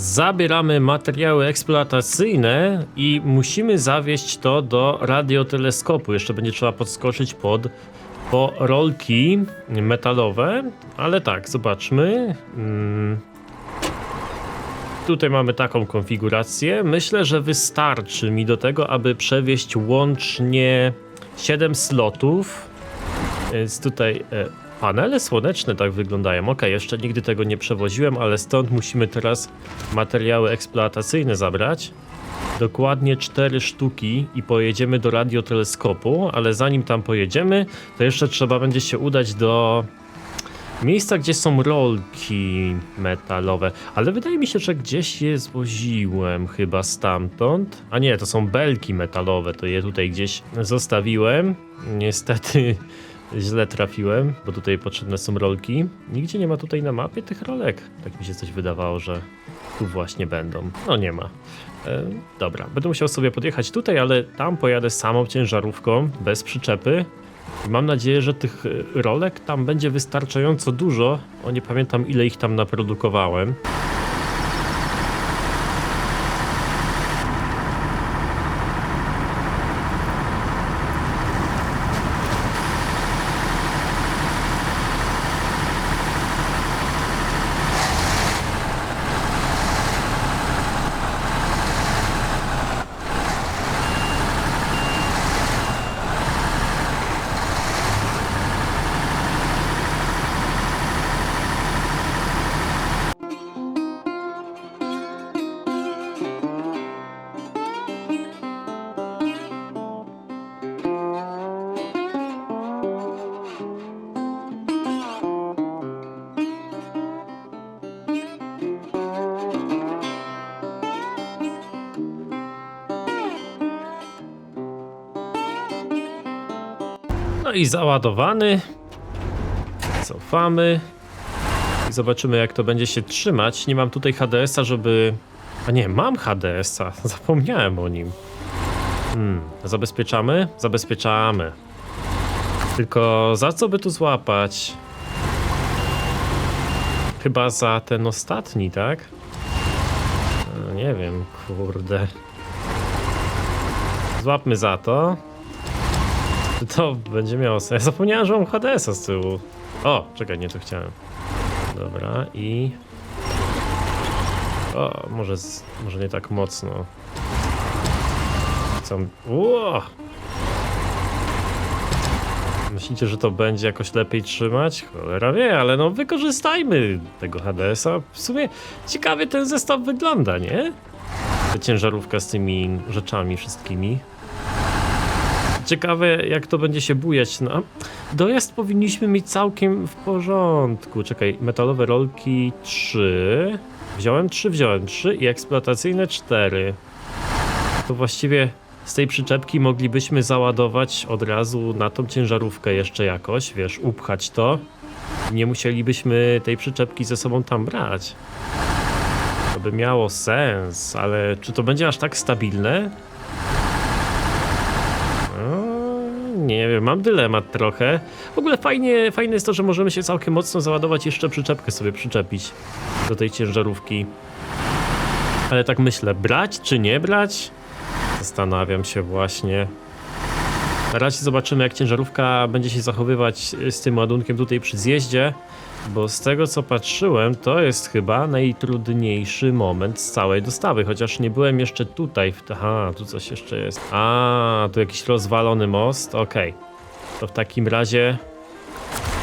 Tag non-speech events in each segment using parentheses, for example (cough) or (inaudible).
Zabieramy materiały eksploatacyjne i musimy zawieźć to do radioteleskopu. Jeszcze będzie trzeba podskoczyć pod po rolki metalowe, ale tak, zobaczmy. Mm. Tutaj mamy taką konfigurację. Myślę, że wystarczy mi do tego, aby przewieźć łącznie 7 slotów. Więc tutaj e, panele słoneczne tak wyglądają. Ok, jeszcze nigdy tego nie przewoziłem, ale stąd musimy teraz materiały eksploatacyjne zabrać. Dokładnie 4 sztuki i pojedziemy do radioteleskopu, ale zanim tam pojedziemy, to jeszcze trzeba będzie się udać do miejsca, gdzie są rolki metalowe. Ale wydaje mi się, że gdzieś je zwoziłem chyba stamtąd. A nie, to są belki metalowe, to je tutaj gdzieś zostawiłem. Niestety źle trafiłem, bo tutaj potrzebne są rolki. Nigdzie nie ma tutaj na mapie tych rolek. Tak mi się coś wydawało, że tu właśnie będą. No nie ma. E, dobra, będę musiał sobie podjechać tutaj, ale tam pojadę samą ciężarówką, bez przyczepy. Mam nadzieję, że tych e, rolek tam będzie wystarczająco dużo. O nie pamiętam ile ich tam naprodukowałem. No i załadowany. Cofamy. I zobaczymy jak to będzie się trzymać. Nie mam tutaj HDS-a, żeby... A nie, mam HDS-a. (laughs) Zapomniałem o nim. Hmm, zabezpieczamy? Zabezpieczamy. Tylko za co by tu złapać? Chyba za ten ostatni, tak? No, nie wiem, kurde. Złapmy za to. (laughs) To będzie miało sens. Zapomniałem, że mam HDS-a z tyłu. O, czekaj, nie to chciałem. Dobra, i... O, może, z... może nie tak mocno. Co... Ło! Myślicie, że to będzie jakoś lepiej trzymać? Cholera wie, ale no wykorzystajmy tego HDS-a. W sumie ciekawie ten zestaw wygląda, nie? Ciężarówka z tymi rzeczami wszystkimi. Ciekawe, jak to będzie się bujać. No, dojazd powinniśmy mieć całkiem w porządku. Czekaj, metalowe rolki 3. Wziąłem 3, wziąłem 3 i eksploatacyjne 4. To właściwie z tej przyczepki moglibyśmy załadować od razu na tą ciężarówkę jeszcze jakoś, wiesz, upchać to. Nie musielibyśmy tej przyczepki ze sobą tam brać. To by miało sens, ale czy to będzie aż tak stabilne? O, nie wiem, mam dylemat trochę. W ogóle fajnie, fajne jest to, że możemy się całkiem mocno załadować, jeszcze przyczepkę sobie przyczepić do tej ciężarówki. Ale tak myślę, brać czy nie brać? Zastanawiam się właśnie. Na razie zobaczymy, jak ciężarówka będzie się zachowywać z tym ładunkiem tutaj przy zjeździe. Bo z tego co patrzyłem, to jest chyba najtrudniejszy moment z całej dostawy, chociaż nie byłem jeszcze tutaj. Aha, tu coś jeszcze jest. A, tu jakiś rozwalony most. Okej. To w takim razie.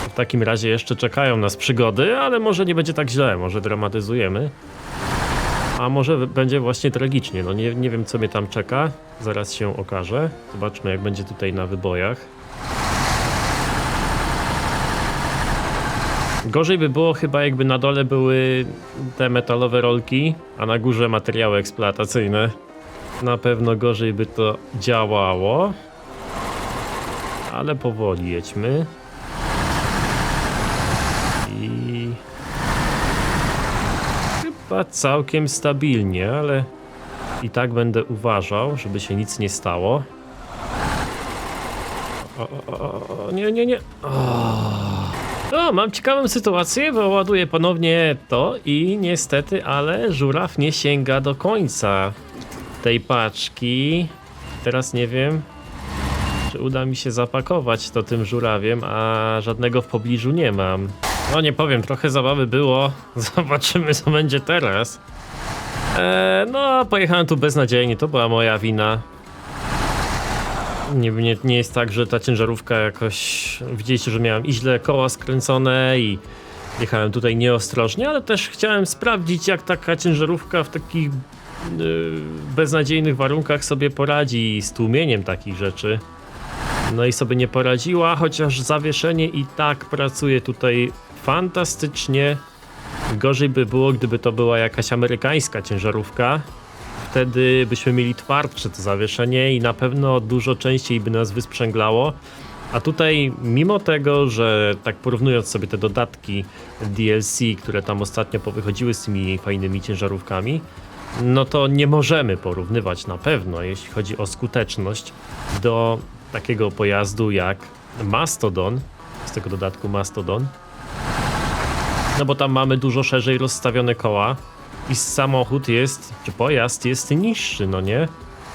W takim razie jeszcze czekają nas przygody, ale może nie będzie tak źle, może dramatyzujemy. A może będzie właśnie tragicznie. No nie, nie wiem, co mnie tam czeka. Zaraz się okaże. Zobaczmy, jak będzie tutaj na wybojach. Gorzej by było chyba jakby na dole były te metalowe rolki, a na górze materiały eksploatacyjne. Na pewno gorzej by to działało. Ale powoli jedźmy. I chyba całkiem stabilnie, ale i tak będę uważał, żeby się nic nie stało. O, o, o, nie, nie, nie. O. O, mam ciekawą sytuację, bo ładuję ponownie to i niestety, ale żuraw nie sięga do końca tej paczki. Teraz nie wiem, czy uda mi się zapakować to tym żurawiem, a żadnego w pobliżu nie mam. No nie powiem, trochę zabawy było. (laughs) Zobaczymy, co będzie teraz. Eee, no, pojechałem tu beznadziejnie, to była moja wina. Nie, nie, nie jest tak, że ta ciężarówka jakoś. Widzieliście, że miałem źle koła skręcone i jechałem tutaj nieostrożnie, ale też chciałem sprawdzić, jak taka ciężarówka w takich yy, beznadziejnych warunkach sobie poradzi z tłumieniem takich rzeczy. No i sobie nie poradziła, chociaż zawieszenie i tak pracuje tutaj fantastycznie. Gorzej by było, gdyby to była jakaś amerykańska ciężarówka. Wtedy byśmy mieli twardsze to zawieszenie i na pewno dużo częściej by nas wysprzęglało. A tutaj, mimo tego, że tak porównując sobie te dodatki DLC, które tam ostatnio powychodziły z tymi fajnymi ciężarówkami, no to nie możemy porównywać na pewno, jeśli chodzi o skuteczność, do takiego pojazdu jak Mastodon, z tego dodatku Mastodon. No bo tam mamy dużo szerzej rozstawione koła i samochód jest, czy pojazd jest niższy, no nie?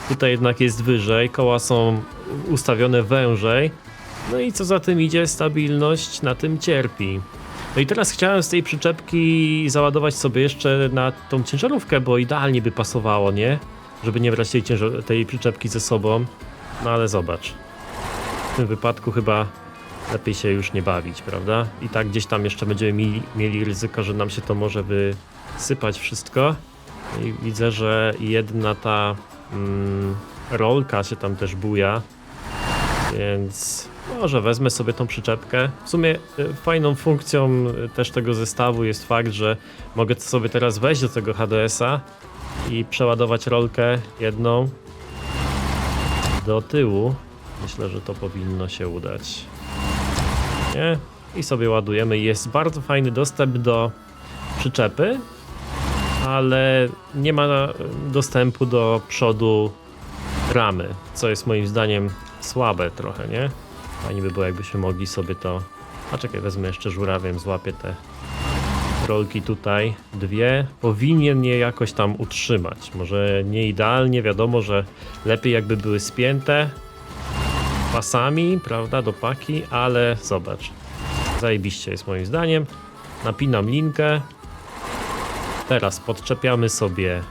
Tutaj jednak jest wyżej, koła są ustawione wężej. No i co za tym idzie, stabilność na tym cierpi. No i teraz chciałem z tej przyczepki załadować sobie jeszcze na tą ciężarówkę, bo idealnie by pasowało, nie? Żeby nie brać tej, tej przyczepki ze sobą. No ale zobacz. W tym wypadku chyba lepiej się już nie bawić, prawda? I tak gdzieś tam jeszcze będziemy mieli, mieli ryzyko, że nam się to może wysypać wszystko. I widzę, że jedna ta mm, rolka się tam też buja. Więc może wezmę sobie tą przyczepkę. W sumie y, fajną funkcją y, też tego zestawu jest fakt, że mogę sobie teraz wejść do tego HDS-a i przeładować rolkę jedną do tyłu. Myślę, że to powinno się udać. Nie? I sobie ładujemy. Jest bardzo fajny dostęp do przyczepy, ale nie ma dostępu do przodu ramy, co jest moim zdaniem słabe trochę, nie? Fajnie by było, jakbyśmy mogli sobie to... A czekaj, wezmę jeszcze żurawiem, złapię te rolki tutaj, dwie. Powinien je jakoś tam utrzymać. Może nie idealnie, wiadomo, że lepiej jakby były spięte pasami, prawda, do paki, ale zobacz. Zajebiście jest moim zdaniem. Napinam linkę. Teraz podczepiamy sobie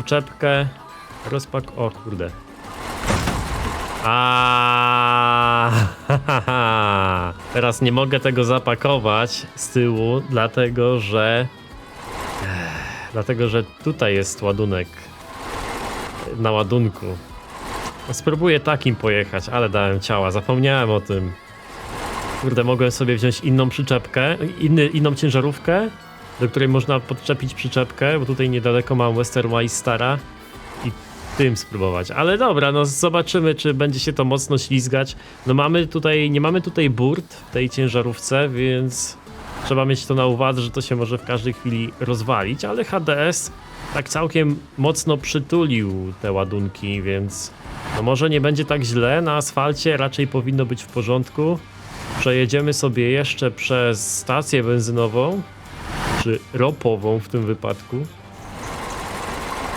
uczepkę. Rozpak... O kurde. A (laughs) Teraz nie mogę tego zapakować z tyłu, dlatego że dlatego, że tutaj jest ładunek na ładunku. Spróbuję takim pojechać, ale dałem ciała, zapomniałem o tym. Kurde, mogłem sobie wziąć inną przyczepkę, inny, inną ciężarówkę, do której można podczepić przyczepkę, bo tutaj niedaleko mam Westerwise Stara i tym spróbować. Ale dobra, no zobaczymy, czy będzie się to mocno ślizgać. No mamy tutaj, nie mamy tutaj burt w tej ciężarówce, więc trzeba mieć to na uwadze, że to się może w każdej chwili rozwalić, ale HDS tak całkiem mocno przytulił te ładunki, więc no może nie będzie tak źle na asfalcie, raczej powinno być w porządku. Przejedziemy sobie jeszcze przez stację benzynową, czy ropową w tym wypadku.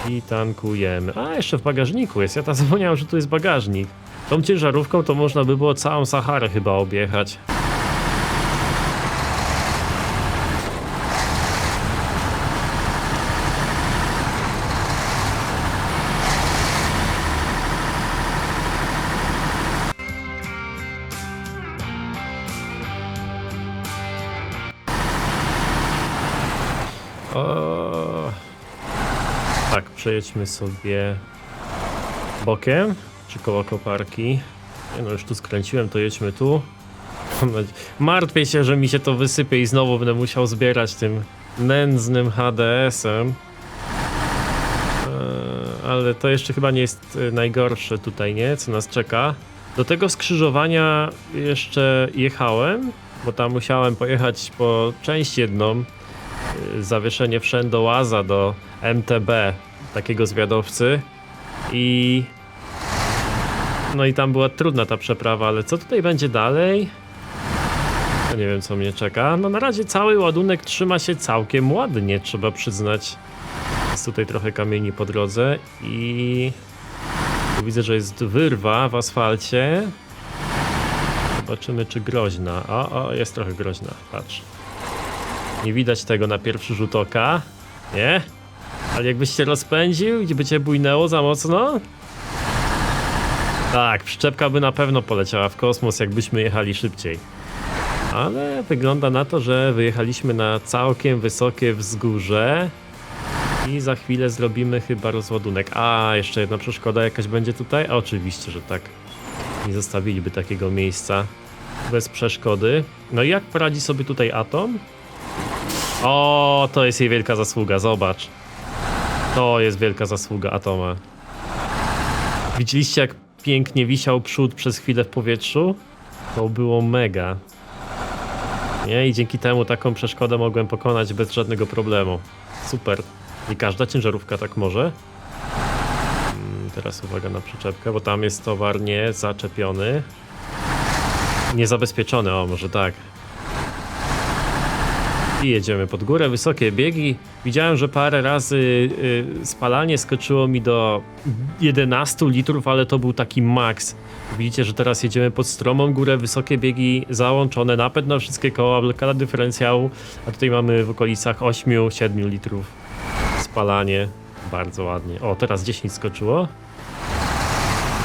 I tankujemy. A, jeszcze w bagażniku jest. Ja tam (laughs) zapomniałem, że tu jest bagażnik. Tą ciężarówką to można by było całą Saharę chyba objechać. Przejedźmy sobie bokiem, czy koło koparki. Nie no, już tu skręciłem, to jedźmy tu. Martwię się, że mi się to wysypie i znowu będę musiał zbierać tym nędznym HDS-em. Eee, Ale to jeszcze chyba nie jest e, najgorsze tutaj, nie? Co nas czeka. Do tego skrzyżowania jeszcze jechałem, bo tam musiałem pojechać po część jedną, y, zawieszenie wszędołaza do MTB, takiego zwiadowcy i no i tam była trudna ta przeprawa, ale co tutaj będzie dalej? Nie wiem, co mnie czeka. No na razie cały ładunek trzyma się całkiem ładnie, trzeba przyznać. Jest tutaj trochę kamieni po drodze i... Widzę, że jest wyrwa w asfalcie. Zobaczymy, czy groźna. O, o, jest trochę groźna, patrz. Nie widać tego na pierwszy rzut oka. Nie? Ale jakbyś się rozpędził i by cię bujnęło za mocno? Tak, przyczepka by na pewno poleciała w kosmos, jakbyśmy jechali szybciej. Ale wygląda na to, że wyjechaliśmy na całkiem wysokie wzgórze i za chwilę zrobimy chyba rozładunek. A, jeszcze jedna przeszkoda jakaś będzie tutaj? A, oczywiście, że tak. Nie zostawiliby takiego miejsca bez przeszkody. No i jak poradzi sobie tutaj Atom? O, to jest jej wielka zasługa, zobacz. To jest wielka zasługa Atoma. Widzieliście jak pięknie wisiał przód przez chwilę w powietrzu? To było mega. Nie, i dzięki temu taką przeszkodę mogłem pokonać bez żadnego problemu. Super. I każda ciężarówka tak może. Mm, Teraz uwaga na przyczepkę, bo tam jest towar nie zaczepiony. Niezabezpieczony, o może tak. I jedziemy pod górę, wysokie biegi. Widziałem, że parę razy y, spalanie skoczyło mi do 11 litrów, ale to był taki maks. Widzicie, że teraz jedziemy pod stromą górę, wysokie biegi załączone, napęd na wszystkie koła, blokada dyferencjału, a tutaj mamy w okolicach 8-7 litrów spalanie. Bardzo ładnie. O, teraz 10 skoczyło.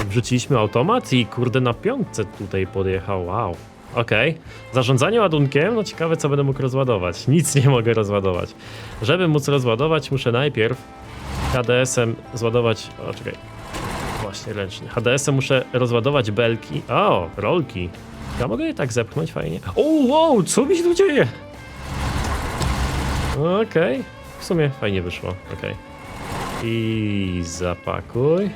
Wrzuciliśmy automat i kurde na piątce tutaj podjechał. Wow. Okej. Zarządzanie ładunkiem, no ciekawe co będę mógł rozładować. Nic nie mogę rozładować. Żeby móc rozładować, muszę najpierw HDS-em zładować. O, czekaj. Właśnie ręczny. HDS-em muszę rozładować belki. O, rolki. Ja mogę je tak zepchnąć fajnie. O, wow, co mi się tu dzieje? Okej. W sumie fajnie wyszło. Okej. I zapakuj.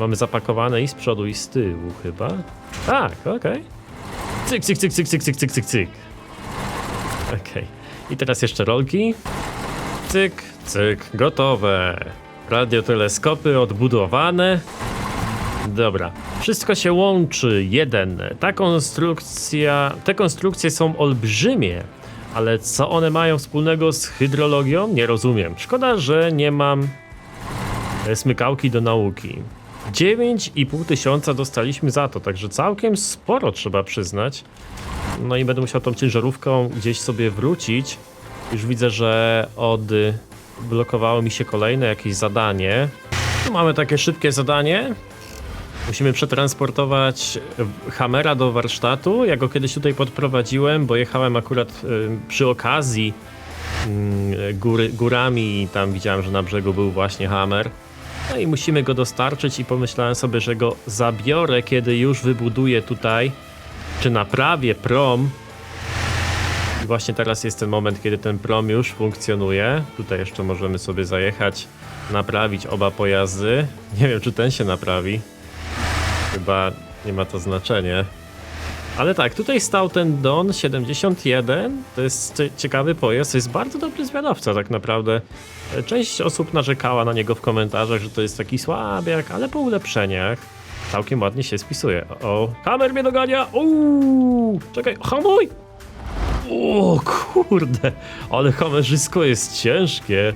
Mamy zapakowane i z przodu, i z tyłu chyba. Tak, okej. Cyk, cyk, cyk, cyk, cyk, cyk, cyk, cyk, cyk. Okej. I teraz jeszcze rolki. Cyk, cyk, gotowe. Radioteleskopy odbudowane. Dobra. Wszystko się łączy. Jeden. Ta konstrukcja, te konstrukcje są olbrzymie. Ale co one mają wspólnego z hydrologią? Nie rozumiem. Szkoda, że nie mam e, smykałki do nauki. 9,5 tysiąca dostaliśmy za to, także całkiem sporo trzeba przyznać. No i będę musiał tą ciężarówką gdzieś sobie wrócić. Już widzę, że odblokowało mi się kolejne jakieś zadanie. Tu mamy takie szybkie zadanie. Musimy przetransportować Hammera do warsztatu. Ja go kiedyś tutaj podprowadziłem, bo jechałem akurat y, przy okazji mm, góry, górami i tam widziałem, że na brzegu był właśnie Hammer. No i musimy go dostarczyć i pomyślałem sobie, że go zabiorę, kiedy już wybuduję tutaj, czy naprawię prom. I właśnie teraz jest ten moment, kiedy ten prom już funkcjonuje. Tutaj jeszcze możemy sobie zajechać, naprawić oba pojazdy. Nie wiem, czy ten się naprawi. Chyba nie ma to znaczenia. Ale tak, tutaj stał ten Don 71. To jest cie- ciekawy pojazd. To jest bardzo dobry zmianowca, tak naprawdę. E, Część osób narzekała na niego w komentarzach, że to jest taki słabiak, ale po ulepszeniach całkiem ładnie się spisuje. O, o. kamer mnie dogania! Uuu, czekaj, hamuj! O kurde, ale kamerzysko jest ciężkie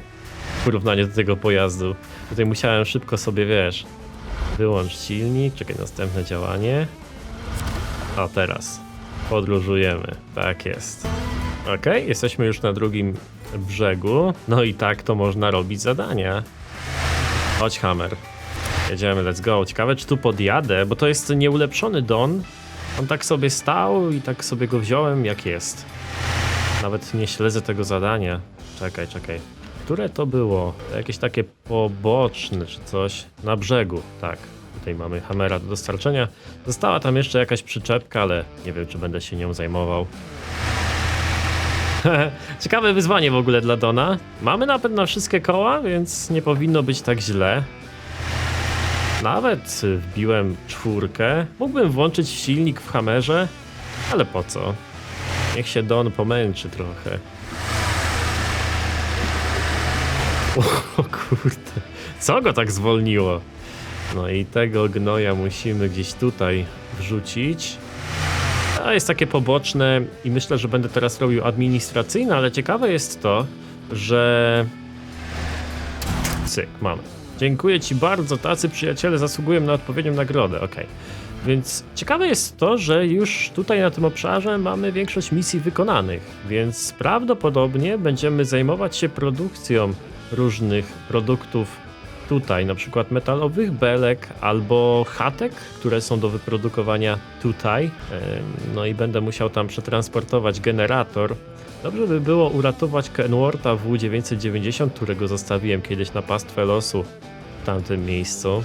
w porównaniu do tego pojazdu. Tutaj musiałem szybko sobie, wiesz, wyłącz silnik, czekaj, następne działanie. A teraz podróżujemy. Tak jest. Ok, jesteśmy już na drugim brzegu. No i tak to można robić zadania. Chodź, Hammer. Jedziemy, let's go. Ciekawe, czy tu podjadę, bo to jest nieulepszony Don. On tak sobie stał i tak sobie go wziąłem, jak jest. Nawet nie śledzę tego zadania. Czekaj, czekaj. Które to było? Jakieś takie poboczne czy coś? Na brzegu, tak. Tutaj mamy Hammera do dostarczenia. Została tam jeszcze jakaś przyczepka, ale nie wiem, czy będę się nią zajmował. (laughs) Ciekawe wyzwanie w ogóle dla Dona. Mamy napęd na wszystkie koła, więc nie powinno być tak źle. Nawet wbiłem czwórkę. Mógłbym włączyć silnik w Hammerze, ale po co? Niech się Don pomęczy trochę. (laughs) O kurde, co go tak zwolniło? No i tego gnoja musimy gdzieś tutaj wrzucić. To jest takie poboczne i myślę, że będę teraz robił administracyjne, ale ciekawe jest to, że... Cyk, mamy. Dziękuję ci bardzo, tacy przyjaciele zasługują na odpowiednią nagrodę, okej. Więc ciekawe jest to, że już tutaj na tym obszarze mamy większość misji wykonanych, więc prawdopodobnie będziemy zajmować się produkcją różnych produktów tutaj, na przykład metalowych belek albo chatek, które są do wyprodukowania tutaj. No i będę musiał tam przetransportować generator. Dobrze by było uratować Kenwortha W990, którego zostawiłem kiedyś na pastwę losu w tamtym miejscu.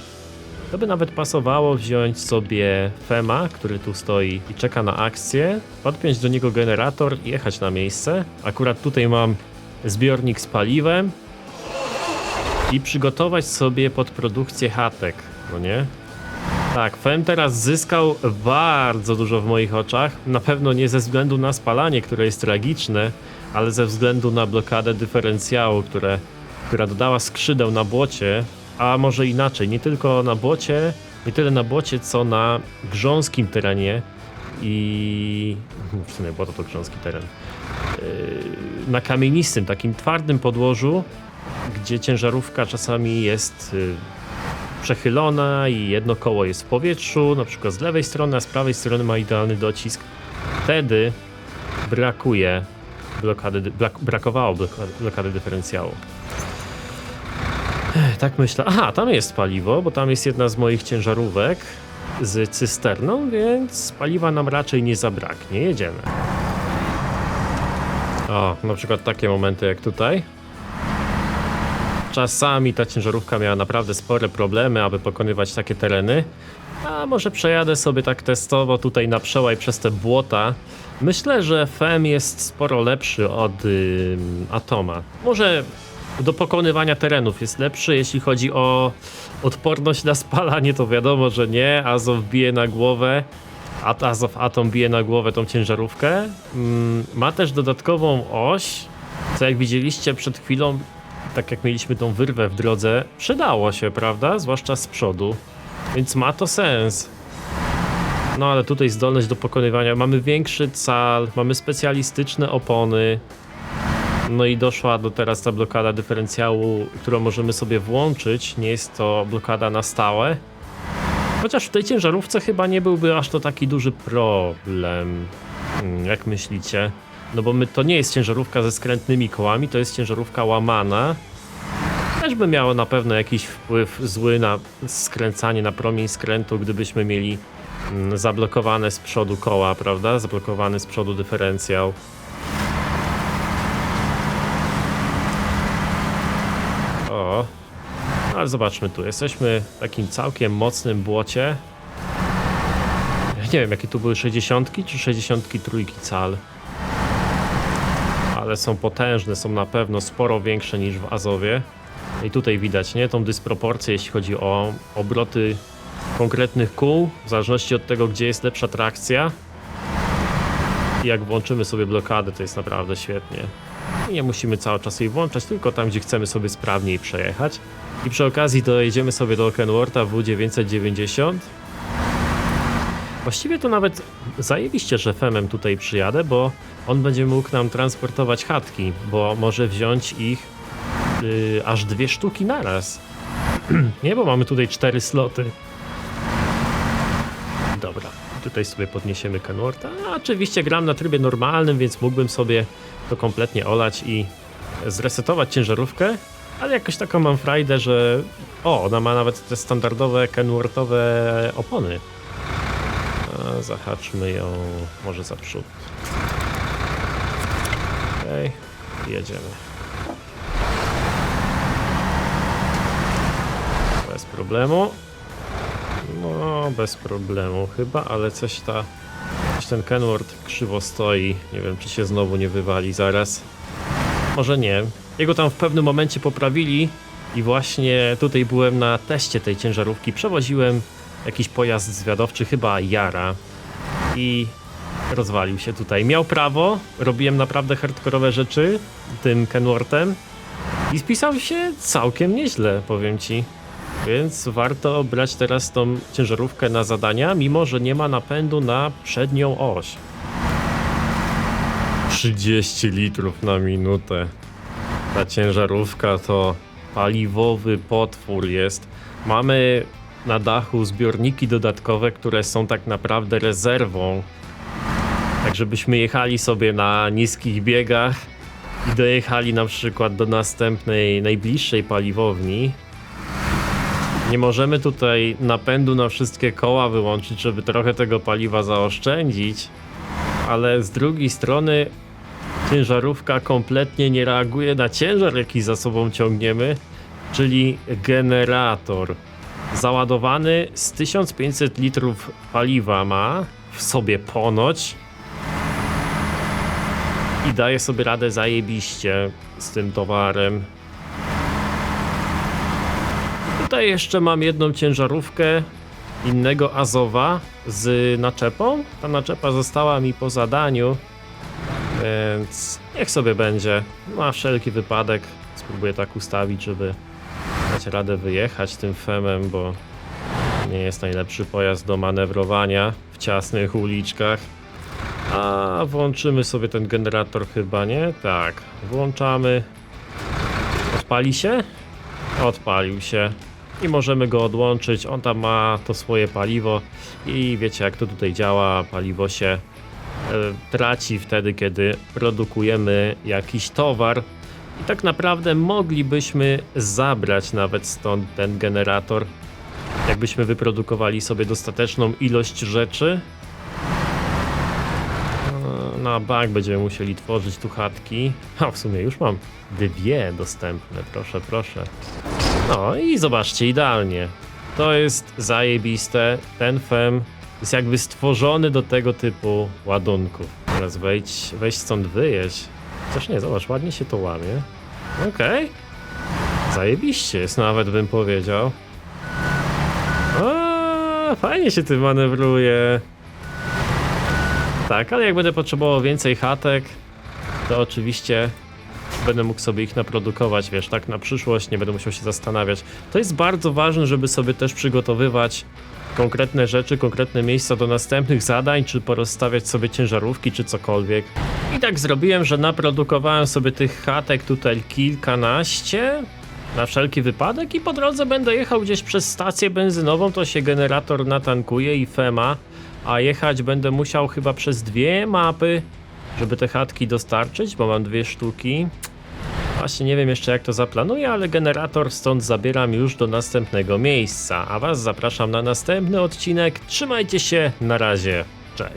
To by nawet pasowało wziąć sobie Fema, który tu stoi i czeka na akcję, podpiąć do niego generator i jechać na miejsce. Akurat tutaj mam zbiornik z paliwem i przygotować sobie pod produkcję chatek, no nie? Tak, Fem teraz zyskał bardzo dużo w moich oczach. Na pewno nie ze względu na spalanie, które jest tragiczne, ale ze względu na blokadę dyferencjału, które, która dodała skrzydeł na błocie, a może inaczej, nie tylko na błocie, nie tyle na błocie, co na grząskim terenie i w sumie błoto to grząski teren. Yy, Na kamienistym, takim twardym podłożu, gdzie ciężarówka czasami jest y, przechylona i jedno koło jest w powietrzu, na przykład z lewej strony, a z prawej strony ma idealny docisk. Wtedy brakuje blokady, dy- brak, brakowało blokady, dyferencjału. Tak myślę. Aha, tam jest paliwo, bo tam jest jedna z moich ciężarówek z cysterną, więc paliwa nam raczej nie zabraknie. Jedziemy. O, na przykład takie momenty jak tutaj. Czasami ta ciężarówka miała naprawdę spore problemy, aby pokonywać takie tereny. A może przejadę sobie tak testowo tutaj na przełaj przez te błota. Myślę, że FM jest sporo lepszy od Atoma. Może do pokonywania terenów jest lepszy, jeśli chodzi o odporność na spalanie, to wiadomo, że nie. Azow bije na głowę. At Azow Atom bije na głowę tą ciężarówkę. Mm, ma też dodatkową oś, co jak widzieliście przed chwilą, tak jak mieliśmy tą wyrwę w drodze, przydało się, prawda? Zwłaszcza z przodu. Więc ma to sens. No ale tutaj zdolność do pokonywania. Mamy większy cal, mamy specjalistyczne opony. No i doszła do teraz ta blokada dyferencjału, którą możemy sobie włączyć. Nie jest to blokada na stałe. Chociaż w tej ciężarówce chyba nie byłby aż to taki duży problem. Hmm, Jak myślicie? No bo my, to nie jest ciężarówka ze skrętnymi kołami, to jest ciężarówka łamana. Też by miało na pewno jakiś wpływ zły na skręcanie, na promień skrętu, gdybyśmy mieli mm, zablokowane z przodu koła, prawda? Zablokowany z przodu dyferencjał. O, ale zobaczmy tu. Jesteśmy w takim całkiem mocnym błocie. Nie wiem, jakie tu były 60 czy 63 cal. Ale są potężne, są na pewno sporo większe niż w Azowie. I tutaj widać, nie? Tą dysproporcję, jeśli chodzi o obroty konkretnych kół, w zależności od tego, gdzie jest lepsza trakcja. I jak włączymy sobie blokadę, to jest naprawdę świetnie. I nie musimy cały czas jej włączać, tylko tam, gdzie chcemy sobie sprawniej przejechać. I przy okazji dojedziemy sobie do Kenwortha W990. Właściwie to nawet zajebiście, że Femem tutaj przyjadę, bo on będzie mógł nam transportować chatki, bo może wziąć ich yy, aż dwie sztuki naraz. (clears throat) Nie, bo mamy tutaj cztery sloty. Dobra, tutaj sobie podniesiemy Kenwortha. A oczywiście gram na trybie normalnym, więc mógłbym sobie to kompletnie olać i zresetować ciężarówkę, ale jakoś taką mam frajdę, że o, ona ma nawet te standardowe Kenworthowe opony. Zahaczmy ją może za przód. Okej, jedziemy. Bez problemu. No, bez problemu chyba, ale coś ta... Coś ten Kenworth krzywo stoi. Nie wiem, czy się znowu nie wywali zaraz. Może nie. Jego tam w pewnym momencie poprawili i właśnie tutaj byłem na teście tej ciężarówki. Przewoziłem jakiś pojazd zwiadowczy, chyba Jara i rozwalił się tutaj. Miał prawo, robiłem naprawdę hardkorowe rzeczy tym Kenworthem i spisał się całkiem nieźle, powiem ci. Więc warto brać teraz tą ciężarówkę na zadania, mimo że nie ma napędu na przednią oś. 30 litrów na minutę. Ta ciężarówka to paliwowy potwór jest. Mamy na dachu zbiorniki dodatkowe, które są tak naprawdę rezerwą. Tak, żebyśmy jechali sobie na niskich biegach i dojechali na przykład do następnej, najbliższej paliwowni. Nie możemy tutaj napędu na wszystkie koła wyłączyć, żeby trochę tego paliwa zaoszczędzić, ale z drugiej strony ciężarówka kompletnie nie reaguje na ciężar, jaki za sobą ciągniemy, czyli generator. Załadowany z 1500 litrów paliwa ma w sobie ponoć i daje sobie radę zajebiście z tym towarem. Tutaj jeszcze mam jedną ciężarówkę innego Azowa z naczepą. Ta naczepa została mi po zadaniu, więc niech sobie będzie. Na wszelki wypadek spróbuję tak ustawić, żeby radę wyjechać tym femem, bo nie jest najlepszy pojazd do manewrowania w ciasnych uliczkach. A włączymy sobie ten generator chyba, nie? Tak, włączamy. Odpali się? Odpalił się. I możemy go odłączyć. On tam ma to swoje paliwo. I wiecie jak to tutaj działa. Paliwo się e, traci wtedy, kiedy produkujemy jakiś towar. I tak naprawdę moglibyśmy zabrać nawet stąd ten generator. Jakbyśmy wyprodukowali sobie dostateczną ilość rzeczy. E, Na bank będziemy musieli tworzyć tu chatki. A w sumie już mam dwie dostępne, proszę, proszę. No i zobaczcie, idealnie. To jest zajebiste. Ten fem jest jakby stworzony do tego typu ładunków. Teraz wejdź, weź stąd wyjeźdź. Chociaż nie, zobacz, ładnie się to łamie. Okej. Zajebiście jest nawet, bym powiedział. O, fajnie się tym manewruje. Tak, ale jak będę potrzebował więcej chatek, to oczywiście będę mógł sobie ich naprodukować, wiesz, tak na przyszłość, nie będę musiał się zastanawiać. To jest bardzo ważne, żeby sobie też przygotowywać konkretne rzeczy, konkretne miejsca do następnych zadań, czy porozstawiać sobie ciężarówki, czy cokolwiek. I tak zrobiłem, że naprodukowałem sobie tych chatek tutaj kilkanaście, na wszelki wypadek i po drodze będę jechał gdzieś przez stację benzynową, to się generator natankuje i FEMA, a jechać będę musiał chyba przez dwie mapy, żeby te chatki dostarczyć, bo mam dwie sztuki. Właśnie nie wiem jeszcze jak to zaplanuję, ale generator stąd zabieram już do następnego miejsca, a was zapraszam na następny odcinek. Trzymajcie się, na razie, cześć.